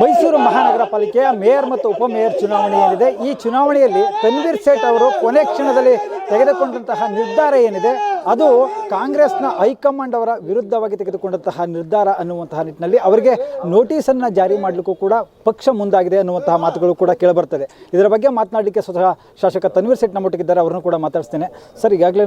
ಮೈಸೂರು ಮಹಾನಗರ ಪಾಲಿಕೆಯ ಮೇಯರ್ ಮತ್ತು ಉಪಮೇಯರ್ ಚುನಾವಣೆ ಏನಿದೆ? ಈ ಚುನಾವಣೆಯಲ್ಲಿ ತನ್ವೀರ್ ಸೇಠ್ ಅವರು ಕೊನೆ ಕ್ಷಣದಲ್ಲಿ ತೆಗೆದುಕೊಂಡಂತಹ ನಿರ್ಧಾರ ಏನಿದೆ? ಅದು ಕಾಂಗ್ರೆಸ್ನ ಹೈಕಮಾಂಡ್ ಅವರ ವಿರುದ್ಧವಾಗಿ ತೆಗೆದುಕೊಂಡಂತಹ ನಿರ್ಧಾರ ಅನ್ನುವಂತಹ ನಿಟ್ಟಿನಲ್ಲಿ ಅವರಿಗೆ ನೋಟಿಸನ್ನು ಜಾರಿ ಮಾಡಲಿಕ್ಕೂ ಕೂಡ ಪಕ್ಷ ಮುಂದಾಗಿದೆ ಅನ್ನುವಂತಹ ಮಾತುಗಳು ಕೂಡ ಕೇಳಿಬರ್ತದೆ. ಇದರ ಬಗ್ಗೆ ಮಾತನಾಡಲಿಕ್ಕೆ ಸ್ವತಃ ಶಾಸಕ ತನ್ವೀರ್ ಸೇಠ್ ನಮ್ಮೊಟ್ಟಿಗಿದ್ದಾರೆ. ಅವರನ್ನು ಕೂಡ ಮಾತಾಡಿಸ್ತೇನೆ. ಸರ್ ಈಗಾಗಲೇ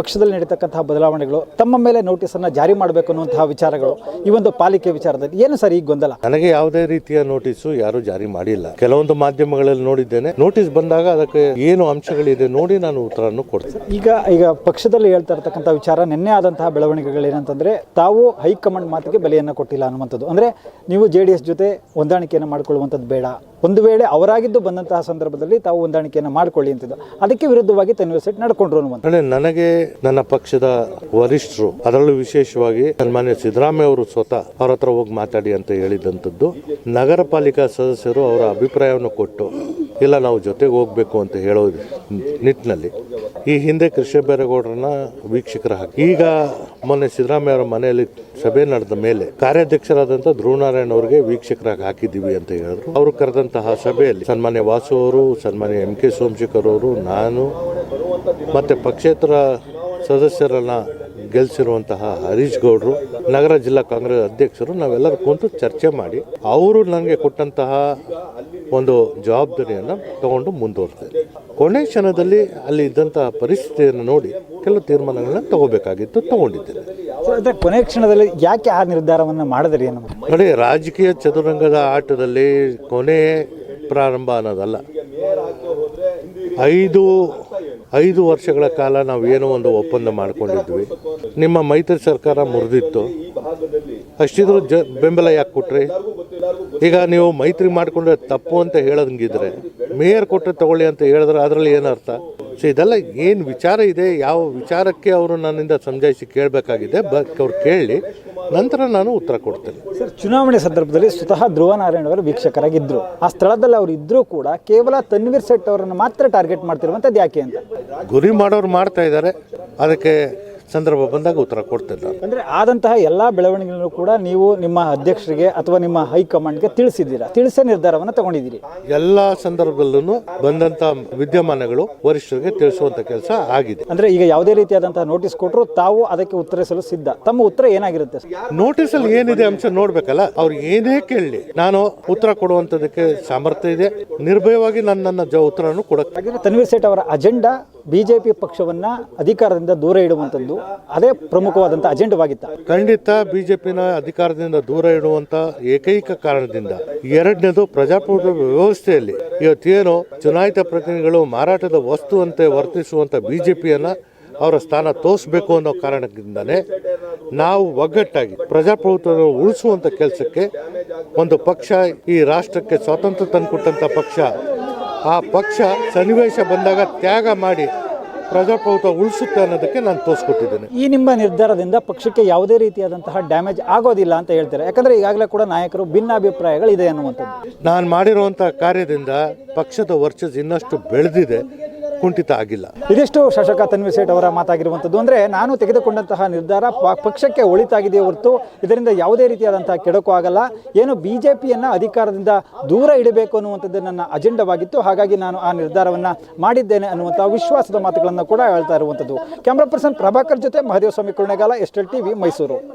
ಪಕ್ಷದಲ್ಲಿ ನಡೀತಕ್ಕಂತಹ ಬದಲಾವಣೆಗಳು ತಮ್ಮ ಮೇಲೆ ನೋಟಿಸನ್ನು ಜಾರಿ ಮಾಡಬೇಕು ಅನ್ನುವಂತಹ ವಿಚಾರಗಳು ಈ ಒಂದು ಪಾಲಿಕೆ ವಿಚಾರದಲ್ಲಿ ಏನು ಸರ್ ಈಗ ಗೊಂದಲ? ನನಗೆ ಯಾವುದೇ ರೀತಿಯ ನೋಟಿಸ್ ಯಾರು ಜಾರಿ ಮಾಡಿಲ್ಲ. ಕೆಲವೊಂದು ಮಾಧ್ಯಮಗಳಲ್ಲಿ ನೋಡಿದ್ದೇನೆ. ನೋಟಿಸ್ ಬಂದಾಗ ಅದಕ್ಕೆ ಏನು ಅಂಶಗಳಿದೆ ನೋಡಿ ನಾನು ಉತ್ತರವನ್ನು ಕೊಡ್ತೇನೆ. ಈಗ ಈಗ ಪಕ್ಷದಲ್ಲಿ ಹೇಳ್ತಾ ಇರತಕ್ಕಂಥ ವಿಚಾರ, ನಿನ್ನೆ ಆದಂತಹ ಬೆಳವಣಿಗೆಗಳು ಏನಂತಂದ್ರೆ ತಾವು ಹೈಕಮಾಂಡ್ ಮಾತಿಗೆ ಬೆಲೆಯನ್ನು ಕೊಟ್ಟಿಲ್ಲ ಅನ್ನುವಂಥದ್ದು. ಅಂದರೆ ನೀವು ಜೆ ಡಿ ಎಸ್ ಜೊತೆ ಹೊಂದಾಣಿಕೆಯನ್ನು ಮಾಡಿಕೊಳ್ಳುವಂಥದ್ದು ಬೇಡ. ಒಂದು ವೇಳೆ ಅವರಾಗಿದ್ದು ಬಂದಂತಹ ಸಂದರ್ಭದಲ್ಲಿ ತಾವು ಹೊಂದಾಣಿಕೆಯನ್ನು ಮಾಡಿಕೊಳ್ಳಿ ಅಂತಿದ್ದು. ಅದಕ್ಕೆ ವಿರುದ್ಧವಾಗಿ ತನ್ವೀರ್ ಸೇಠ್ ನಡ್ಕೊಂಡ್ರು ನನಗೆ ನನ್ನ ಪಕ್ಷದ ವರಿಷ್ಠರು ಅದರಲ್ಲೂ ವಿಶೇಷವಾಗಿ ಸನ್ಮಾನ್ಯ ಸಿದ್ದರಾಮಯ್ಯ ಅವರು ಸ್ವತಃ ಅವರ ಹತ್ರ ಹೋಗಿ ಮಾತಾಡಿ ಅಂತ ಹೇಳಿದಂಥದ್ದು ನಗರ ಪಾಲಿಕಾ ಸದಸ್ಯರು ಅವರ ಅಭಿಪ್ರಾಯವನ್ನು ಕೊಟ್ಟು, ಇಲ್ಲ ನಾವು ಜೊತೆಗೆ ಹೋಗ್ಬೇಕು ಅಂತ ಹೇಳೋ ನಿಟ್ಟಿನಲ್ಲಿ ಈ ಹಿಂದೆ ಕೃಷ್ಣ ಬೈರೇಗೌಡರನ್ನ ವೀಕ್ಷಕರ ಹಾಕಿ ಈಗ ಮೊನ್ನೆ ಸಿದ್ದರಾಮಯ್ಯ ಅವರ ಮನೆಯಲ್ಲಿ ಸಭೆ ನಡೆದ ಮೇಲೆ ಕಾರ್ಯಾಧ್ಯಕ್ಷರಾದಂಥ ಧ್ರುವನಾರಾಯಣ ಅವರಿಗೆ ವೀಕ್ಷಕರಾಗಿ ಹಾಕಿದ್ದೀವಿ ಅಂತ ಹೇಳಿದ್ರು. ಅವರು ಕರೆದಂತಹ ಸಭೆಯಲ್ಲಿ ಸನ್ಮಾನ್ಯ ವಾಸು ಅವರು, ಸನ್ಮಾನ್ಯ ಎಂ ಕೆ ಸೋಮಶೇಖರ್ ಅವರು, ನಾನು ಮತ್ತೆ ಪಕ್ಷೇತರ ಸದಸ್ಯರನ್ನ ಗೆಲ್ಲಿಸಿರುವಂತಹ ಹರೀಶ್ ಗೌಡ್ರು, ನಗರ ಜಿಲ್ಲಾ ಕಾಂಗ್ರೆಸ್ ಅಧ್ಯಕ್ಷರು, ನಾವೆಲ್ಲರೂ ಕುಂತು ಚರ್ಚೆ ಮಾಡಿ ಅವರು ನನಗೆ ಕೊಟ್ಟಂತಹ ಒಂದು ಜವಾಬ್ದಾರಿಯನ್ನು ತಗೊಂಡು ಮುಂದುವರ್ತೇನೆ ಕೊನೆ ಕ್ಷಣದಲ್ಲಿ ಅಲ್ಲಿ ಇದ್ದಂತಹ ಪರಿಸ್ಥಿತಿಯನ್ನು ನೋಡಿ ಕೆಲವು ತೀರ್ಮಾನಗಳನ್ನ ತಗೋಬೇಕಾಗಿತ್ತು ತಗೊಂಡಿದ್ದೇನೆ. ಅದೇ ಕೊನೆ ಕ್ಷಣದಲ್ಲಿ ಯಾಕೆ ಆ ನಿರ್ಧಾರವನ್ನು ಮಾಡಿದ್ರಿ ಏನು? ನೋಡಿ ರಾಜಕೀಯ ಚದುರಂಗದ ಆಟದಲ್ಲಿ ಕೊನೆ ಪ್ರಾರಂಭ ಅನ್ನೋದಲ್ಲ. ಐದು ಐದು ವರ್ಷಗಳ ಕಾಲ ನಾವು ಏನೋ ಒಂದು ಒಪ್ಪಂದ ಮಾಡಿಕೊಂಡಿದ್ವಿ. ನಿಮ್ಮ ಮೈತ್ರಿ ಸರ್ಕಾರ ಮುರಿದಿತ್ತು. ಅಷ್ಟಿದ್ರು ಜ ಬೆಂಬಲ ಯಾಕೆ ಕೊಟ್ರಿ? ಈಗ ನೀವು ಮೈತ್ರಿ ಮಾಡಿಕೊಂಡ್ರೆ ತಪ್ಪು ಅಂತ ಹೇಳೋದಂಗಿದ್ರೆ ಮೇಯರ್ ಕೊಟ್ಟರೆ ತಗೊಳ್ಳಿ ಅಂತ ಹೇಳಿದ್ರೆ ಅದರಲ್ಲಿ ಏನು ಅರ್ಥ? ಸೊ ಇದೆಲ್ಲ ಏನು ವಿಚಾರ ಇದೆ ಯಾವ ವಿಚಾರಕ್ಕೆ ಅವರು ನನ್ನಿಂದ ಸಮಜಾಯಿಸಿ ಕೇಳಬೇಕಾಗಿದೆ ಬ ಅವ್ರು ಕೇಳಿ ನಂತರ ನಾನು ಉತ್ತರ ಕೊಡ್ತೇನೆ. ಸರ್ ಚುನಾವಣೆ ಸಂದರ್ಭದಲ್ಲಿ ಸ್ವತಃ ಧ್ರುವ ನಾರಾಯಣ ಅವರು ವೀಕ್ಷಕರಾಗಿದ್ದರು ಆ ಸ್ಥಳದಲ್ಲಿ ಅವರು ಇದ್ದರೂ ಕೂಡ ಕೇವಲ ತನ್ವೀರ್ ಸೆಟ್ ಅವರನ್ನು ಮಾತ್ರ ಟಾರ್ಗೆಟ್ ಮಾಡ್ತಿರುವಂಥದ್ದು ಯಾಕೆ ಅಂತ? ಗುರಿ ಮಾಡೋರು ಮಾಡ್ತಾ ಇದ್ದಾರೆ. ಅದಕ್ಕೆ ಸಂದರ್ಭ ಬಂದಾಗ ಉತ್ತರ ಕೊಡ್ತಿದ್ದ ಅಂದ್ರೆ ಆದಂತಹ ಎಲ್ಲ ಬೆಳವಣಿಗೆಗಳನ್ನು ಕೂಡ ನೀವು ನಿಮ್ಮ ಅಧ್ಯಕ್ಷರಿಗೆ ಅಥವಾ ನಿಮ್ಮ ಹೈಕಮಾಂಡ್ಗೆ ತಿಳಿಸಿದ್ದೀರಾ? ತಿಳಿಸೇ ನಿರ್ಧಾರವನ್ನು ತಗೊಂಡಿದ್ದೀರಿ. ಎಲ್ಲ ಸಂದರ್ಭದಲ್ಲೂ ಬಂದಂತ ವಿದ್ಯಮಾನಗಳು ವರಿಷ್ಠರಿಗೆ ತಿಳಿಸುವಂತ ಕೆಲಸ ಆಗಿದೆ. ಅಂದರೆ ಈಗ ಯಾವುದೇ ರೀತಿಯಾದಂತಹ ನೋಟಿಸ್ ಕೊಟ್ಟರು ತಾವು ಅದಕ್ಕೆ ಉತ್ತರಿಸಲು ಸಿದ್ಧ. ತಮ್ಮ ಉತ್ತರ ಏನಾಗಿರುತ್ತೆ? ನೋಟಿಸ್ ಅಲ್ಲಿ ಏನಿದೆ ಅಂಶ ನೋಡ್ಬೇಕಲ್ಲ ಅವ್ರು ಏನೇ ಕೇಳಲಿ ನಾನು ಉತ್ತರ ಕೊಡುವಂತದಕ್ಕೆ ಸಾಮರ್ಥ್ಯ ಇದೆ ನಿರ್ಭಯವಾಗಿ ನಾನು ನನ್ನ ಜ ಉತ್ತರವನ್ನು ಕೊಡಕ್ಕೆ ತನ್ವೀರ್ ಸೇಠ್ ಅವರ ಅಜೆಂಡಾ ಬಿಜೆಪಿ ಪಕ್ಷವನ್ನ ಅಧಿಕಾರದಿಂದ ದೂರ ಇಡುವಂಥದ್ದು ಅದೇ ಪ್ರಮುಖವಾದಂಥ ಅಜೆಂಡವಾಗಿತ್ತು. ಖಂಡಿತ ಬಿಜೆಪಿನ ಅಧಿಕಾರದಿಂದ ದೂರ ಇಡುವಂತ ಏಕೈಕ ಕಾರಣದಿಂದ ಎರಡನೇದು ಪ್ರಜಾಪ್ರಭುತ್ವ ವ್ಯವಸ್ಥೆಯಲ್ಲಿ ಇವತ್ತೇನು ಚುನಾಯಿತ ಪ್ರತಿನಿಧಿಗಳು ಮಾರಾಟದ ವಸ್ತುವಂತೆ ವರ್ತಿಸುವಂತ ಬಿಜೆಪಿಯನ್ನ ಅವರ ಸ್ಥಾನ ತೋರಿಸಬೇಕು ಅನ್ನೋ ಕಾರಣದಿಂದಲೇ ನಾವು ಒಗ್ಗಟ್ಟಾಗಿ ಪ್ರಜಾಪ್ರಭುತ್ವ ಉಳಿಸುವಂತ ಕೆಲಸಕ್ಕೆ ಒಂದು ಪಕ್ಷ ಈ ರಾಷ್ಟ್ರಕ್ಕೆ ಸ್ವಾತಂತ್ರ್ಯ ತಂದುಕೊಟ್ಟಂಥ ಪಕ್ಷ ಆ ಪಕ್ಷ ಸನ್ನಿವೇಶ ಬಂದಾಗ ತ್ಯಾಗ ಮಾಡಿ ಪ್ರಜಾಪ್ರಭುತ್ವ ಉಳಿಸುತ್ತೆ ಅನ್ನೋದಕ್ಕೆ ನಾನು ತೋರಿಸ್ಕೊಟ್ಟಿದ್ದೇನೆ. ಈ ನಿಮ್ಮ ನಿರ್ಧಾರದಿಂದ ಪಕ್ಷಕ್ಕೆ ಯಾವುದೇ ರೀತಿಯಾದಂತಹ ಡ್ಯಾಮೇಜ್ ಆಗೋದಿಲ್ಲ ಅಂತ ಹೇಳ್ತಾರೆ? ಯಾಕಂದ್ರೆ ಈಗಾಗಲೇ ಕೂಡ ನಾಯಕರು ಭಿನ್ನಾಭಿಪ್ರಾಯಗಳಿದೆ ಅನ್ನುವಂಥದ್ದು. ನಾನು ಮಾಡಿರುವಂಥ ಕಾರ್ಯದಿಂದ ಪಕ್ಷದ ವರ್ಚಸ್ ಇನ್ನಷ್ಟು ಬೆಳೆದಿದೆ. ಕುಂಠಿತ ಆಗಿಲ್ಲ. ಇದಿಷ್ಟು ಶಾಸಕ ತನ್ವೀರ್ ಸೇಠ್ ಅವರ ಮಾತಾಗಿರುವಂಥದ್ದು. ಅಂದರೆ ನಾನು ತೆಗೆದುಕೊಂಡಂತಹ ನಿರ್ಧಾರ ಪಕ್ಷಕ್ಕೆ ಒಳಿತಾಗಿದೆಯೇ ಹೊರತು ಇದರಿಂದ ಯಾವುದೇ ರೀತಿಯಾದಂತಹ ಕೆಡಕು ಆಗಲ್ಲ. ಏನು ಬಿ ಜೆ ಅಧಿಕಾರದಿಂದ ದೂರ ಇಡಬೇಕು ಅನ್ನುವಂಥದ್ದು ನನ್ನ ಅಜೆಂಡವಾಗಿತ್ತು. ಹಾಗಾಗಿ ನಾನು ಆ ನಿರ್ಧಾರವನ್ನು ಮಾಡಿದ್ದೇನೆ ಅನ್ನುವಂಥ ವಿಶ್ವಾಸದ ಮಾತುಗಳನ್ನು ಕೂಡ ಹೇಳ್ತಾ ಇರುವಂಥದ್ದು. ಕ್ಯಾಮ್ರಾ ಪರ್ಸನ್ ಪ್ರಭಾಕರ್ ಜೊತೆ ಮಹದೇವ ಸ್ವಾಮಿ ಕುರ್ಣೆಗಾಲ, ಎಸ್ ಟಿವಿ ಮೈಸೂರು.